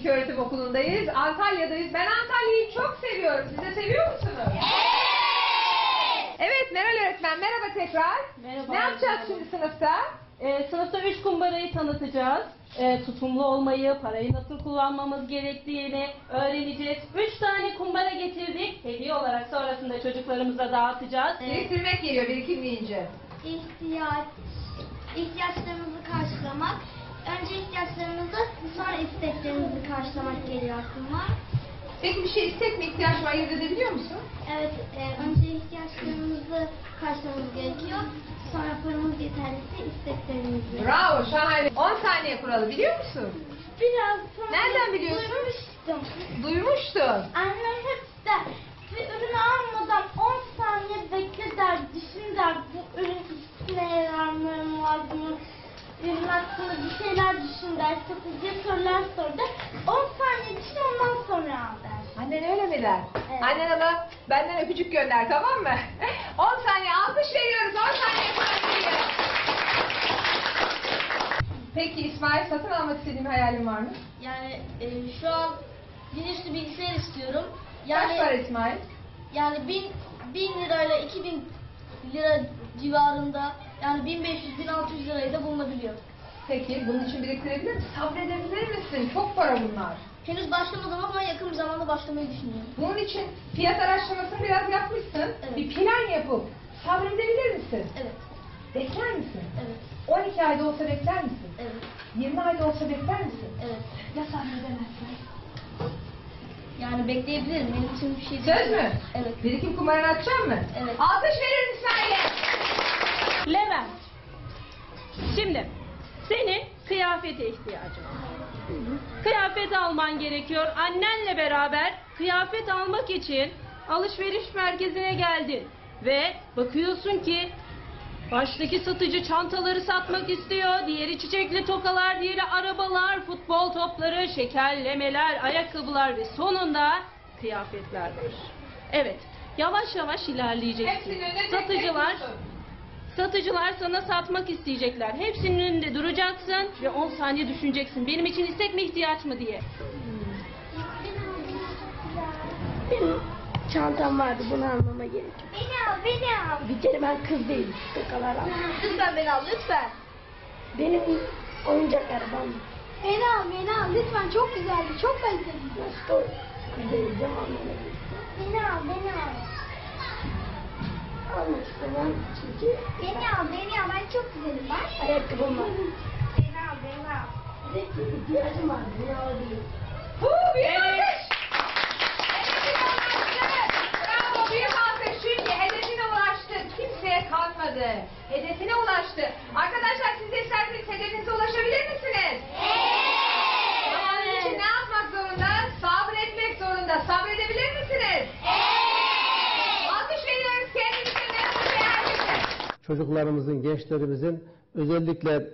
İlköğretim Okulu'ndayız. Antalya'dayız. Ben Antalya'yı çok seviyorum. Siz de seviyor musunuz? Evet Meral öğretmen merhaba tekrar. Merhaba. Ne yapacağız şimdi sınıfta? Ee, sınıfta üç kumbarayı tanıtacağız. Ee, tutumlu olmayı, parayı nasıl kullanmamız gerektiğini öğreneceğiz. Üç tane kumbara getirdik. Hediye olarak sonrasında çocuklarımıza dağıtacağız. Biriktirmek geliyor birikim deyince. ihtiyaç ihtiyaçlarımızı karşılamak. Önce ihtiyaçlarımızı sonra isteklerimizi karşılamak geliyor aklıma. Peki bir şey istek mi ihtiyaç mı ayırt edebiliyor musun? Evet, e, önce ihtiyaçlarımızı karşılamamız gerekiyor. Sonra paramız yeterliyse isteklerimizi. Bravo şahane. 10 saniye kuralı biliyor musun? Biraz sonra Nereden biliyorsun? duymuştum. Duymuştun. Annem hep der, bir ürünü almadan 10 saniye bekle der, düşün der, bu ürün ne yararlarım var, bunun ürün hakkında bir şeyler düşün der, satıcıya sorular sor der, 10 saniye düşün ondan sonra al der. Annen öyle mi der? Evet. Annen ona benden öpücük gönder tamam mı? 10 saniye alkış veriyoruz 10 saniye sonra Peki İsmail satın almak istediğin hayalin var mı? Yani e, şu an bilinçli bilgisayar istiyorum. Kaç para İsmail? yani bin, bin lirayla 2000 lira civarında yani 1500-1600 lirayı da bulunabiliyor. Peki bunun için biriktirebilir misin? Sabredebilir misin? Çok para bunlar. Henüz başlamadım ama yakın bir zamanda başlamayı düşünüyorum. Bunun için fiyat araştırmasını biraz yapmışsın. Evet. Bir plan yapıp sabredebilir misin? Evet, Bekler misin? evet, 12 ayda olsa bekler misin? evet, 20 ayda olsa bekler misin? evet. Ya sabredemezsin? Yani bekleyebilirim. Benim için bir şey Söz mü? Evet. Birikim kumarını atacak mı? Evet. Alkış verir İsmail'e. Levent. Şimdi senin kıyafete ihtiyacın var. Kıyafet alman gerekiyor. Annenle beraber kıyafet almak için alışveriş merkezine geldin. Ve bakıyorsun ki baştaki satıcı çantaları satmak istiyor. Diğeri çiçekli tokalar, diğeri arabalar, futbol topları, şekerlemeler, ayakkabılar ve sonunda kıyafetler var. Evet, yavaş yavaş ilerleyeceksin. Satıcılar. Satıcılar sana satmak isteyecekler. Hepsinin önünde duracaksın ve 10 saniye düşüneceksin. Benim için istek mi ihtiyaç mı diye. Benim çantam vardı bunu almama gerek. yok. Beni al, beni al. Bir kere ben kız değilim. Tokalar al. Lütfen beni al, lütfen. Benim oyuncak arabam Beni al, beni al. Lütfen çok güzeldi, çok benzedim. nasıl kız değileceğim anlamadım. Beni al, beni al. Almak istemem çünkü Beni al, beni al. Ben çok güzelim bak. ayakkabım var. Beni al, beni al. Bir de ihtiyacım var. Bunu alabilirim. Huu, bir alkış. Hedefine ulaştı. Bravo büyük alkış. Çünkü hedefine ulaştı. Kimseye kalmadı. Hedefine ulaştı. Arkadaşlar siz de isterseniz hedefinize ulaşabilir misiniz? Evet. Ama onun için ne yapmak zorunda? Sabretmek zorunda. Sabredebilir misiniz? Evet. Alkış veriyoruz kendinize. Merhaba ve herkese. Çocuklarımızın, gençlerimizin özellikle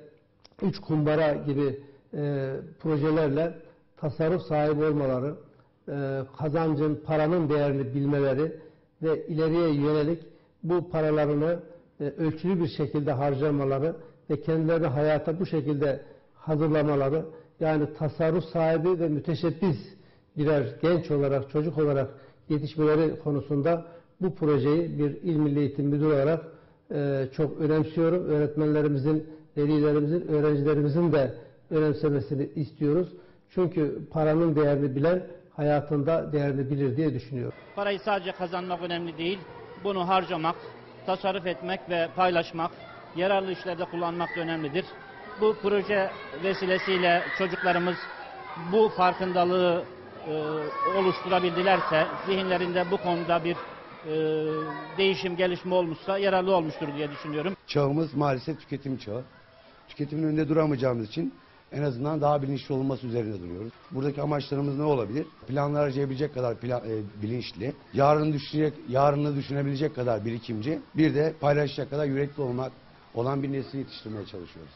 üç kumbara gibi e, projelerle tasarruf sahibi olmaları, e, kazancın, paranın değerini bilmeleri ve ileriye yönelik bu paralarını e, ölçülü bir şekilde harcamaları ve kendilerini hayata bu şekilde hazırlamaları, yani tasarruf sahibi ve müteşebbis birer genç olarak, çocuk olarak yetişmeleri konusunda bu projeyi bir İl Milli Eğitim Müdürü olarak e, çok önemsiyorum. Öğretmenlerimizin, velilerimizin, öğrencilerimizin de önemsemesini istiyoruz. Çünkü paranın değerini bilen hayatında değerini bilir diye düşünüyorum. Parayı sadece kazanmak önemli değil. Bunu harcamak, tasarruf etmek ve paylaşmak, yararlı işlerde kullanmak da önemlidir. Bu proje vesilesiyle çocuklarımız bu farkındalığı e, oluşturabildilerse, zihinlerinde bu konuda bir e, değişim, gelişme olmuşsa yararlı olmuştur diye düşünüyorum. Çağımız maalesef tüketim çağı. Tüketimin önünde duramayacağımız için en azından daha bilinçli olması üzerinde duruyoruz. Buradaki amaçlarımız ne olabilir? Planlar harcayabilecek kadar plan, e, bilinçli, yarını düşünecek, yarını düşünebilecek kadar birikimci, bir de paylaşacak kadar yürekli olmak olan bir nesil yetiştirmeye çalışıyoruz.